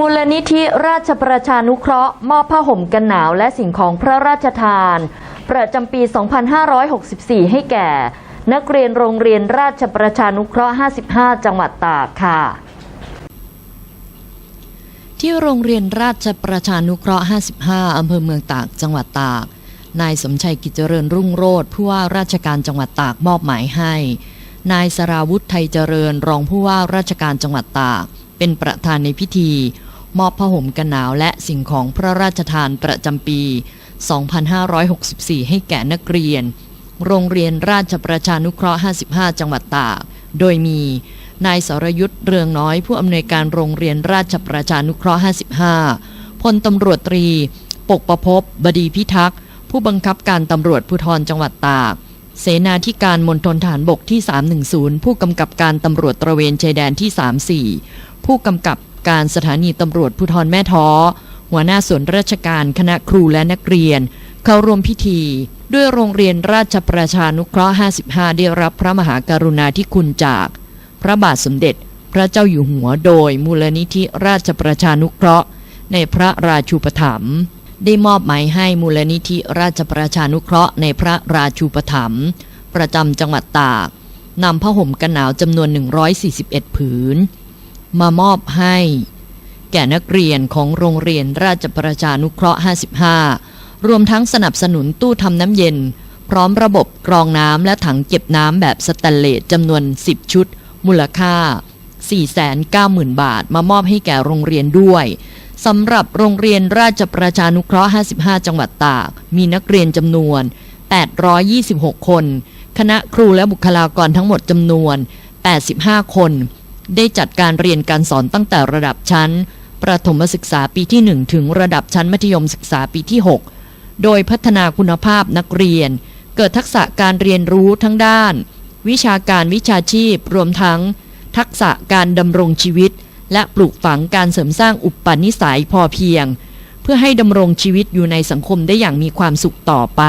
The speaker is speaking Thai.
มูลนิธิราชประชานุเคราะห์ มอบผ้าห่มกันหนาวและสิ่งของพระราชทาน ประจำปี 2564 ให้แก่ นักเรียนโรงเรียนราชประชานุเคราะห์ 55 จังหวัดตากค่ะที่โรงเรียนราชประชานุเคราะห์ 55 อำเภอเมืองตาก จังหวัดตาก นายสมชัยกิจเจริญรุ่งโรธผู้ว่าราชการจังหวัดตากมอบหมายให้ นายสราวุธไทยเจริญรองผู้ว่าราชการจังหวัดตาก เป็นประธานในพิธี มอบผ้าห่มกันหนาวและสิ่งของพระราชทานประจำปี 2564 ให้แก่นักเรียน โรงเรียนราชประชานุเคราะห์ 55 จังหวัดตาก โดยมี นายสรยุทธ์เรืองน้อยผู้อำนวยการโรงเรียนราชประชานุเคราะห์ 55 พลตำรวจตรี ปกประพบบดีพิทักษ์ ผู้บังคับการตำรวจภูธรจังหวัดตากเสนาธิการมณฑลฐานบกที่ 310 ผู้กำกับการตำรวจตระเวนชายแดนที่ 34 ผู้กำกับ การสถานีตำรวจภูธรแม่ท้อ หัวหน้าส่วนราชการคณะครูและนักเรียน เข้าร่วมพิธี ด้วยโรงเรียนราชประชานุเคราะห์ 55 ได้รับพระมหากรุณาธิคุณจาก พระบาทสมเด็จ พระเจ้าอยู่หัวโดยมูลนิธิราชประชานุเคราะห์ ในพระราชูปถัมภ์ได้มอบหมายให้มูลนิธิราชประชานุเคราะห์ในพระราชูปถัมภ์ประจำจังหวัดตากนำผ้าห่มกันหนาวจำนวน 141 ผืน มามอบให้ แก่นักเรียนของโรงเรียนราชประชานุเคราะห์ 55 รวมทั้งสนับสนุนตู้ทำน้ำเย็น พร้อมระบบกรองน้ำและถังเก็บน้ำแบบสแตนเลสจำนวน 10 ชุด มูลค่า 490,000 บาท มามอบให้แก่โรงเรียนด้วยสำหรับโรงเรียนราชประชานุเคราะห์ 55 จังหวัดตาก มีนักเรียนจำนวน 826 คน คณะครูและบุคลากรทั้งหมดจำนวน 85 คน ได้จัดการเรียนการสอนตั้งแต่ระดับชั้น ประถมศึกษาปีที่ 1 ถึงระดับชั้นมัธยมศึกษาปีที่ 6 โดยพัฒนาคุณภาพนักเรียน เกิดทักษะการเรียนรู้ทั้งด้าน วิชาการวิชาชีพ รวมทั้ง ทักษะการดำรงชีวิต และปลูกฝังการเสริมสร้างอุปนิสัยพอเพียง เพื่อให้ดำรงชีวิตอยู่ในสังคมได้อย่างมีความสุขต่อไป